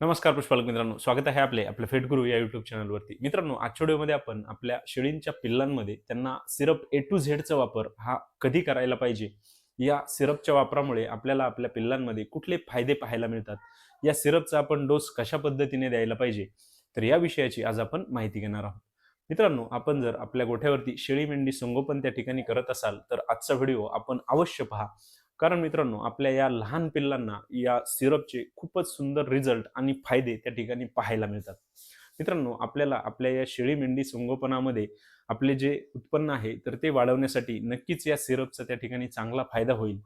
नमस्कार पुष्पालक मित्रांनो. स्वागत आहे आपले आपल्या फेटगुरु या युट्यूब चॅनलवरती मित्रांनो आजच्या व्हिडिओमध्ये आपण आपल्या शेळींच्या पिल्लांमध्ये त्यांना सिरप ए टू झेडचा वापर हा कधी करायला पाहिजे? या सिरपच्या वापरामुळे आपल्याला आपल्या पिल्लांमध्ये कुठले फायदे पाहायला मिळतात? या सिरपचा आपण डोस कशा पद्धतीने द्यायला पाहिजे? तर या विषयाची आज आपण माहिती घेणार आहोत. मित्रांनो आपण जर आपल्या गोठ्यावरती शेळी मेंढी संगोपन त्या ठिकाणी करत असाल तर आजचा व्हिडिओ आपण अवश्य पहा. कारण मित्रांनो आपल्या या लहान पिल्लांना या सिरपचे खूपच सुंदर रिझल्ट आणि फायदे त्या ठिकाणी पाहायला मिळतात. मित्रांनो आपल्याला आपल्या या शेळी मेंढी संगोपनामध्ये आपले जे उत्पन्न आहे तर ते वाढवण्यासाठी नक्कीच या सिरपचा त्या ठिकाणी चांगला फायदा होईल.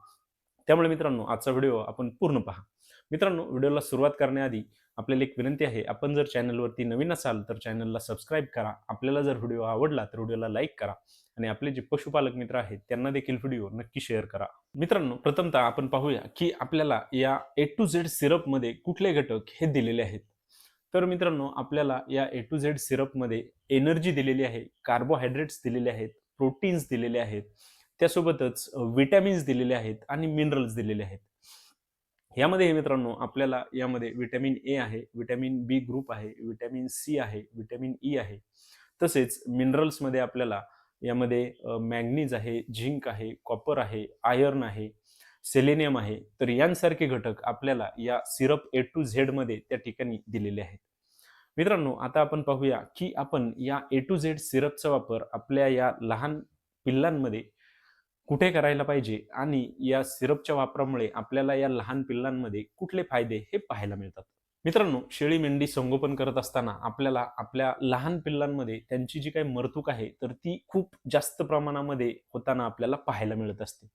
त्यामुळे मित्रांनो आजचा व्हिडिओ आपण पूर्ण पहा. मित्रांनो व्हिडिओला सुरुवात करण्याआधी आपल्याला एक विनंती आहे आपण जर चॅनलवरती नवीन असाल तर चॅनलला सबस्क्राईब करा. आपल्याला जर व्हिडिओ आवडला तर व्हिडिओला लाईक करा आणि आपले जे पशुपालक मित्र आहेत त्यांना देखील व्हिडिओ नक्की शेअर करा. मित्रांनो प्रथमतः आपण पाहूया की आपल्याला या ए टू झेड सिरपमध्ये कुठले घटक हे दिलेले आहेत. तर मित्रांनो आपल्याला या ए टू झेड सिरपमध्ये एनर्जी दिलेली आहे कार्बोहायड्रेट्स दिलेले आहेत प्रोटीन्स दिलेले आहेत त्यासोबतच विटॅमिन्स दिलेले आहेत आणि मिनरल्स दिलेले आहेत. यामध्ये मित्रांनो आपल्याला यामध्ये विटॅमिन ए आहे विटॅमिन बी ग्रुप आहे विटॅमिन सी आहे विटॅमिन ई आहे. तसेच मिनरल्समध्ये आपल्याला यामध्ये मॅग्नीज आहे झिंक आहे कॉपर आहे आयर्न आहे सेलेनियम आहे. तर यांसारखे घटक आपल्याला या सिरप ए टू झेडमध्ये त्या ठिकाणी दिलेले आहेत. मित्रांनो आता आपण पाहूया की आपण या ए टू झेड सिरपचा वापर आपल्या या लहान पिल्लांमध्ये कुठे करायला पाहिजे आणि या सिरपच्या वापरामुळे आपल्याला या लहान पिल्लांमध्ये कुठले फायदे हे पाहायला मिळतात? मित्रांनो शेळी मेंढी संगोपन करत असताना आपल्याला आपल्या लहान पिल्लांमध्ये त्यांची जी काही मरतूक आहे तर ती खूप जास्त प्रमाणामध्ये होताना आपल्याला पाहायला मिळत असते.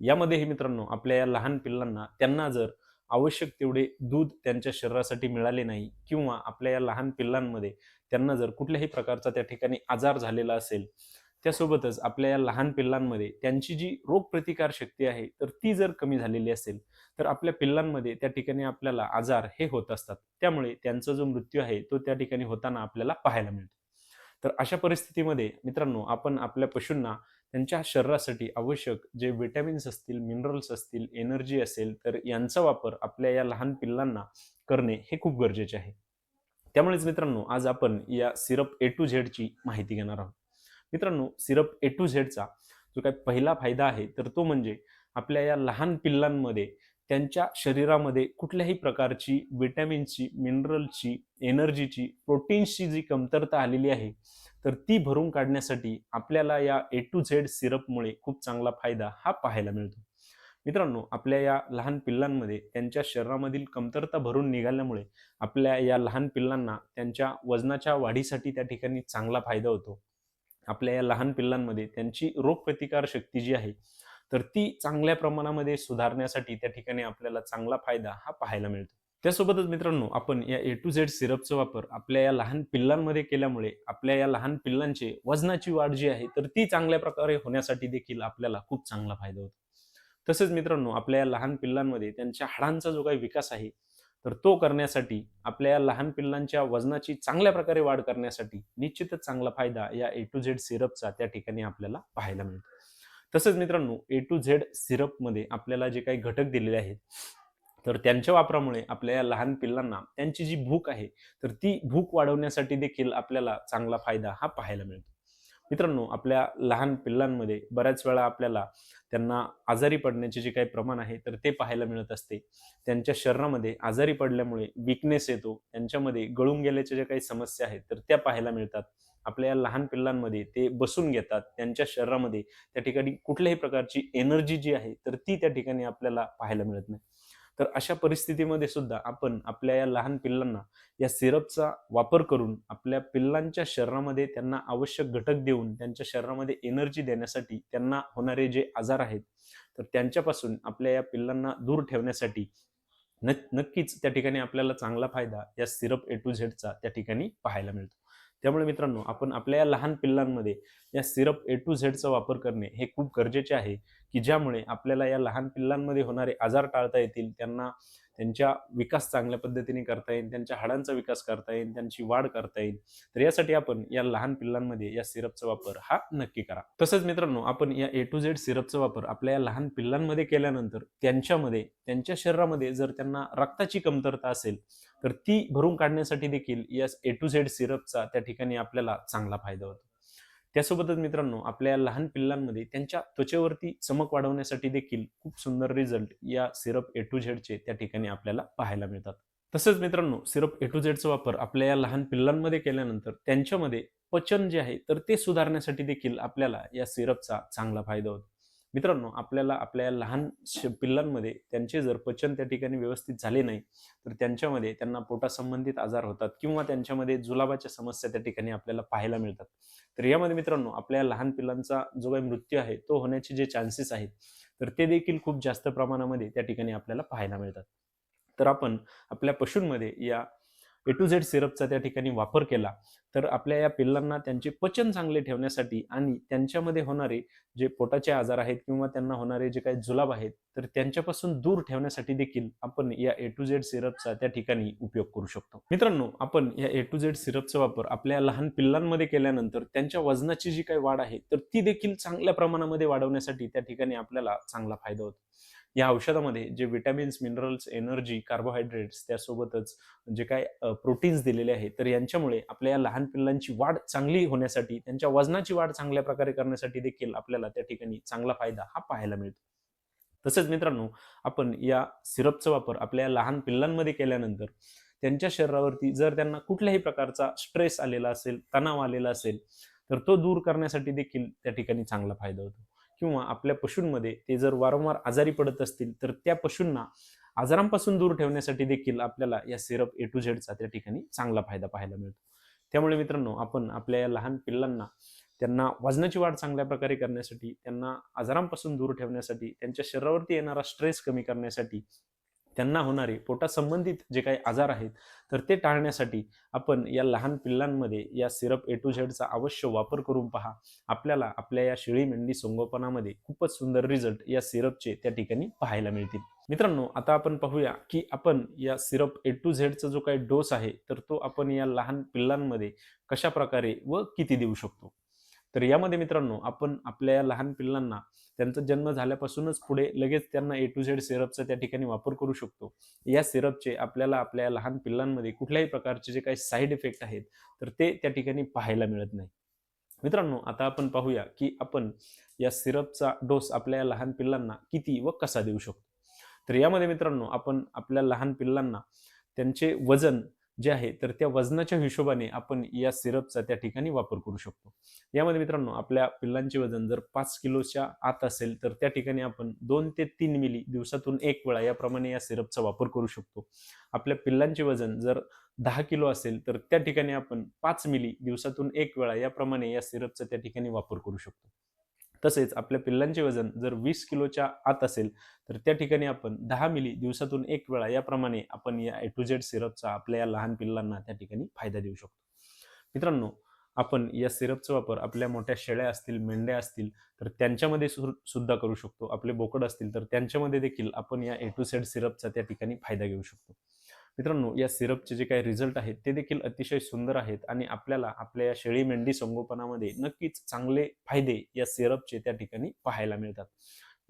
यामध्ये हे मित्रांनो आपल्या या लहान पिल्लांना त्यांना जर आवश्यक तेवढे दूध त्यांच्या शरीरासाठी मिळाले नाही किंवा आपल्या या लहान पिल्लांमध्ये त्यांना जर कुठल्याही प्रकारचा त्या ठिकाणी आजार झालेला असेल त्यासोबतच आपल्या या लहान पिल्लांमध्ये त्यांची जी रोगप्रतिकार शक्ती आहे तर ती जर कमी झालेली असेल तर आपल्या पिल्लांमध्ये त्या ठिकाणी आपल्याला आजार हे होत असतात. त्यामुळे त्यांचा जो मृत्यू आहे तो त्या ठिकाणी होताना आपल्याला पाहायला मिळतो. तर अशा परिस्थितीमध्ये मित्रांनो आपण आपल्या पशूंना त्यांच्या शरीरासाठी आवश्यक जे विटॅमिन्स असतील मिनरल्स असतील एनर्जी असेल तर यांचा वापर आपल्या या लहान पिल्लांना करणे हे खूप गरजेचे आहे. त्यामुळेच मित्रांनो आज आपण या सिरप ए टू झेडची माहिती घेणार आहोत. मित्रांनो सिरप ए टू झेडचा जो काही पहिला फायदा आहे तर तो म्हणजे आपल्या या लहान पिल्लांमध्ये त्यांच्या शरीरामध्ये कुठल्याही प्रकारची विटॅमिनची मिनरलची एनर्जीची प्रोटीन्सची जी कमतरता आलेली आहे तर ती भरून काढण्यासाठी आपल्याला या ए टू झेड सिरपमुळे खूप चांगला फायदा हा पाहायला मिळतो. मित्रांनो आपल्या या लहान पिल्लांमध्ये त्यांच्या शरीरामधील कमतरता भरून निघाल्यामुळे आपल्या या लहान पिल्लांना त्यांच्या वजनाच्या वाढीसाठी त्या ठिकाणी चांगला फायदा होतो. आपल्या या लहान पिल्लांमध्ये त्यांची रोगप्रतिकार शक्ती जी आहे तर ती चांगल्या प्रमाणामध्ये सुधारण्यासाठी त्या ठिकाणी आपल्याला चांगला फायदा हा पाहायला मिळतो. त्यासोबतच मित्रांनो आपण या ए टू झेड सिरपचा वापर आपल्या या लहान पिल्लांमध्ये केल्यामुळे आपल्या या लहान पिल्लांचे वजनाची वाढ जी आहे तर ती चांगल्या प्रकारे होण्यासाठी देखील आपल्याला खूप चांगला फायदा होतो. तसेच मित्रांनो आपल्या या लहान पिल्लांमध्ये त्यांच्या हाडांचा जो काही विकास आहे तर तो करण्यासाठी आपल्या या लहान पिल्लांच्या वजनाची चांगल्या प्रकारे वाढ करण्यासाठी निश्चितच चांगला फायदा या ए टू झेड सिरपचा त्या ठिकाणी आपल्याला पाहायला मिळतो. तसंच मित्रांनो ए टू झेड सिरपमध्ये आपल्याला जे काही घटक दिलेले आहेत तर त्यांच्या वापरामुळे आपल्या या लहान पिल्लांना त्यांची जी भूक आहे तर ती भूक वाढवण्यासाठी देखील आपल्याला चांगला फायदा हा पाहायला मिळतो. मित्रांनो आपल्या लहान पिल्लांमध्ये बऱ्याच वेळा आपल्याला त्यांना आजारी पडण्याचे जे काही प्रमाण आहे तर ते पाहायला मिळत असते. त्यांच्या शरीरामध्ये आजारी पडल्यामुळे विकनेस येतो. त्यांच्यामध्ये गळून गेल्याच्या ज्या काही समस्या आहेत तर त्या पाहायला मिळतात. आपल्या या लहान पिल्लांमध्ये ते बसून घेतात. त्यांच्या शरीरामध्ये त्या ठिकाणी कुठल्याही प्रकारची एनर्जी जी आहे तर ती त्या ठिकाणी आपल्याला पाहायला मिळत नाही. तर अशा परिस्थितीमध्ये सुद्धा आपण आपल्या या लहान पिल्लांना या सिरपचा वापर करून आपल्या पिल्लांच्या शरीरामध्ये त्यांना आवश्यक घटक देऊन त्यांच्या शरीरामध्ये एनर्जी देण्यासाठी त्यांना होणारे जे आजार आहेत तर त्यांच्यापासून आपल्या या पिल्लांना दूर ठेवण्यासाठी न नक्कीच त्या ठिकाणी आपल्याला चांगला फायदा या सिरप ए टू झेडचा त्या ठिकाणी पाहायला मिळतो. त्यामुळे मित्रांनो आपण आपल्या या लहान पिल्लांमध्ये या सिरप ए टू झेडचा वापर करणे हे खूप गरजेचे आहे की ज्यामुळे आपल्याला या लहान पिल्लांमध्ये होणारे आजार टाळता येतील त्यांना त्यांच्या विकास चांगल्या पद्धतीने करता येईल त्यांच्या हाडांचा विकास करता येईल त्यांची वाढ करता येईल. तर यासाठी आपण या लहान पिल्लांमध्ये या सिरपचा वापर हा नक्की करा. तसंच मित्रांनो आपण या ए टू झेड सिरपचा वापर आपल्या या लहान पिल्लांमध्ये केल्यानंतर त्यांच्यामध्ये त्यांच्या शरीरामध्ये जर त्यांना रक्ताची कमतरता असेल तर ती भरून काढण्यासाठी देखील या ए टू झेड सिरपचा त्या ठिकाणी आपल्याला चांगला फायदा होतो. त्यासोबतच मित्रांनो आपल्या लहान पिल्लांमध्ये त्यांच्या त्वचेवरती चमक वाढवण्यासाठी देखील खूप सुंदर रिझल्ट या सिरप ए टू झेडचे त्या ठिकाणी आपल्याला पाहायला मिळतात. तसंच मित्रांनो सिरप ए टू झेडचा वापर आपल्या या लहान पिल्लांमध्ये केल्यानंतर त्यांच्यामध्ये पचन जे आहे तर ते सुधारण्यासाठी देखील आपल्याला या सिरपचा चांगला फायदा होतो. मित्रांनो आपल्याला आपल्या लहान पिल्लांमध्ये त्यांचे जर पचन त्या ठिकाणी व्यवस्थित झाले नाही तर त्यांच्यामध्ये त्यांना पोटासंबंधित आजार होतात किंवा त्यांच्यामध्ये जुलाबाच्या समस्या त्या ठिकाणी आपल्याला पाहायला मिळतात. तर यामध्ये मित्रांनो आपल्या लहान पिल्लांचा जो काही मृत्यू आहे तो होण्याचे जे चान्सेस आहेत तर ते देखील खूप जास्त प्रमाणामध्ये त्या ठिकाणी आपल्याला पाहायला मिळतात. तर आपण आपल्या पशूंमध्ये या ए टू झेड सिरपचा त्या ठिकाणी वापर केला तर आपल्या या पिल्लांना त्यांचे पचन चांगले ठेवण्यासाठी आणि त्यांच्यामध्ये होणारे जे पोटाचे आजार आहेत किंवा त्यांना होणारे जे काही जुलाब आहेत तर त्यांच्यापासून दूर ठेवण्यासाठी देखील आपण या ए टू झेड सिरपचा त्या ठिकाणी उपयोग करू शकतो. मित्रांनो आपण या ए टू झेड सिरपचा वापर आपल्या लहान पिल्लांमध्ये केल्यानंतर त्यांच्या वजनाची जी काही वाढ आहे तर ती देखील चांगल्या प्रमाणामध्ये वाढवण्यासाठी त्या ठिकाणी आपल्याला चांगला फायदा होतो. या औषधामध्ये जे विटॅमिन्स मिनरल्स एनर्जी कार्बोहायड्रेट्स त्यासोबतच जे काय प्रोटीन्स दिलेले आहेत तर यांच्यामुळे आपल्या या लहान पिल्लांची वाढ चांगली होण्यासाठी त्यांच्या वजनाची वाढ चांगल्या प्रकारे करण्यासाठी देखील आपल्याला त्या ठिकाणी चांगला फायदा हा पाहायला मिळतो. तसेच मित्रांनो आपण या सिरपचा वापर आपल्या लहान पिल्लांमध्ये केल्यानंतर त्यांच्या शरीरावरती जर त्यांना कुठल्याही प्रकारचा स्ट्रेस आलेला असेल तणाव आलेला असेल तर तो दूर करण्यासाठी देखील त्या ठिकाणी चांगला फायदा होतो. किंवा आपल्या पशूंमध्ये ते जर वारंवार आजारी पडत असतील तर त्या पशूंना आजारांपासून दूर ठेवण्यासाठी देखील आपल्याला या सिरप ए टू झेडचा त्या ठिकाणी चांगला फायदा पाहायला मिळतो. त्यामुळे मित्रांनो आपण आपल्या या लहान पिल्लांना त्यांना वजनाची वाढ चांगल्या प्रकारे करण्यासाठी त्यांना आजारांपासून दूर ठेवण्यासाठी त्यांच्या शरीरावरती येणारा स्ट्रेस कमी करण्यासाठी त्यांना होणारे पोटासंबंधित जे काही आजार आहेत तर ते टाळण्यासाठी आपण या लहान पिल्लांमध्ये या सिरप ए टू झेडचा अवश्य वापर करून पहा. आपल्याला आपल्या या शेळी मेंढी संगोपनामध्ये खूपच सुंदर रिझल्ट या सिरपचे त्या ठिकाणी पाहायला मिळतील. मित्रांनो आता आपण पाहूया की आपण या सिरप ए टू झेडचा जो काही डोस आहे तर तो आपण या लहान पिल्लांमध्ये कशा प्रकारे व किती देऊ शकतो? तर यामध्ये मित्रांनो आपण आपल्या या लहान पिल्लांना त्यांचा जन्म झाल्यापासूनच पुढे लगेच त्यांना ए टू झेड सिरपचा त्या ठिकाणी वापर करू शकतो. या सिरपचे आपल्याला आपल्या लहान पिल्लांमध्ये कुठल्याही प्रकारचे जे काही साईड इफेक्ट आहेत तर ते त्या ठिकाणी पाहायला मिळत नाही. मित्रांनो आता आपण पाहूया की आपण या सिरपचा डोस आपल्या लहान पिल्लांना किती व कसा देऊ शकतो? तर यामध्ये मित्रांनो आपण आपल्या लहान पिल्लांना त्यांचे वजन जे आहे तर त्या वजनाच्या हिशोबाने आपण या सिरपचा त्या ठिकाणी वापर करू शकतो. यामध्ये मित्रांनो आपल्या पिल्लांचे वजन जर पाच किलोच्या आत असेल तर त्या ठिकाणी आपण दोन ते तीन मिली दिवसातून एक वेळा याप्रमाणे या सिरपचा वापर करू शकतो. आपल्या पिल्लांचे वजन जर दहा किलो असेल तर त्या ठिकाणी आपण पाच मिली दिवसातून एक वेळा याप्रमाणे या सिरपचा त्या ठिकाणी वापर करू शकतो. तसेच आपल्या पिल्लांचे वजन जर वीस किलोच्या आत असेल तर त्या ठिकाणी आपण दहा मिली दिवसातून एक वेळा याप्रमाणे आपण या ए टू झेड सिरपचा आपल्या या लहान पिल्लांना त्या ठिकाणी फायदा देऊ शकतो. मित्रांनो आपण या सिरपचा वापर आपल्या मोठ्या शेळ्या असतील मेंढ्या असतील तर त्यांच्यामध्ये सुद्धा करू शकतो. आपले बोकड असतील तर त्यांच्यामध्ये देखील आपण या ए टू झेड सिरपचा त्या ठिकाणी फायदा घेऊ शकतो. मित्रांनो या सिरपचे जे काही रिझल्ट आहेत ते देखील अतिशय सुंदर आहेत आणि आपल्याला आपल्या या शेळी मेंढी संगोपनामध्ये नक्कीच चांगले फायदे या सिरपचे त्या ठिकाणी पाहायला मिळतात.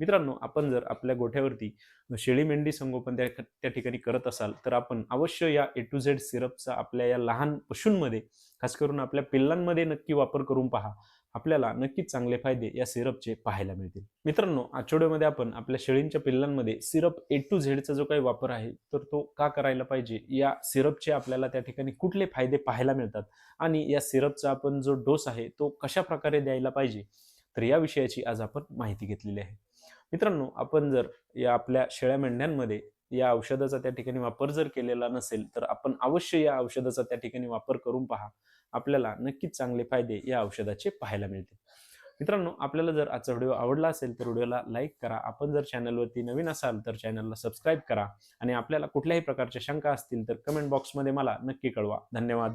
मित्रांनो आपण जर आपल्या गोठ्यावरती शेळी मेंढी संगोपन त्या त्या ठिकाणी करत असाल तर आपण अवश्य या ए टू झेड सिरपचा आपल्या या लहान पशूंमध्ये खास करून आपल्या पिल्लांमध्ये नक्की वापर करून पहा. आपल्याला नक्कीच चांगले फायदे या सिरपचे पाहायला मिळतील. मित्रांनो आठवड्यामध्ये आपण आपल्या शेळींच्या पिल्लांमध्ये सिरप ए टू झेडचा जो काही वापर आहे तर तो का करायला पाहिजे? या सिरपचे आपल्याला त्या ठिकाणी कुठले फायदे पाहायला मिळतात? आणि या सिरपचा आपण जो डोस आहे तो कशा प्रकारे द्यायला पाहिजे? तर या विषयाची आज आपण माहिती घेतलेली आहे. मित्रांनो आपण जर या आपल्या शेळ्या मेंढ्यांमध्ये या औषधाचा त्या ठिकाणी वापर जर केलेला नसेल तर आपण अवश्य या औषधाचा त्या ठिकाणी वापर करून पहा. आपल्याला नक्कीच चांगले फायदे या औषधाचे पाहायला मिळतील. मित्रांनो आपल्याला जर आजचा व्हिडिओ आवडला असेल तर व्हिडिओला लाईक करा. आपण जर चॅनलवरती नवीन असाल तर चॅनलला सबस्क्राईब करा आणि आपल्याला कुठल्याही प्रकारच्या शंका असतील तर कमेंट बॉक्समध्ये मला नक्की कळवा. धन्यवाद.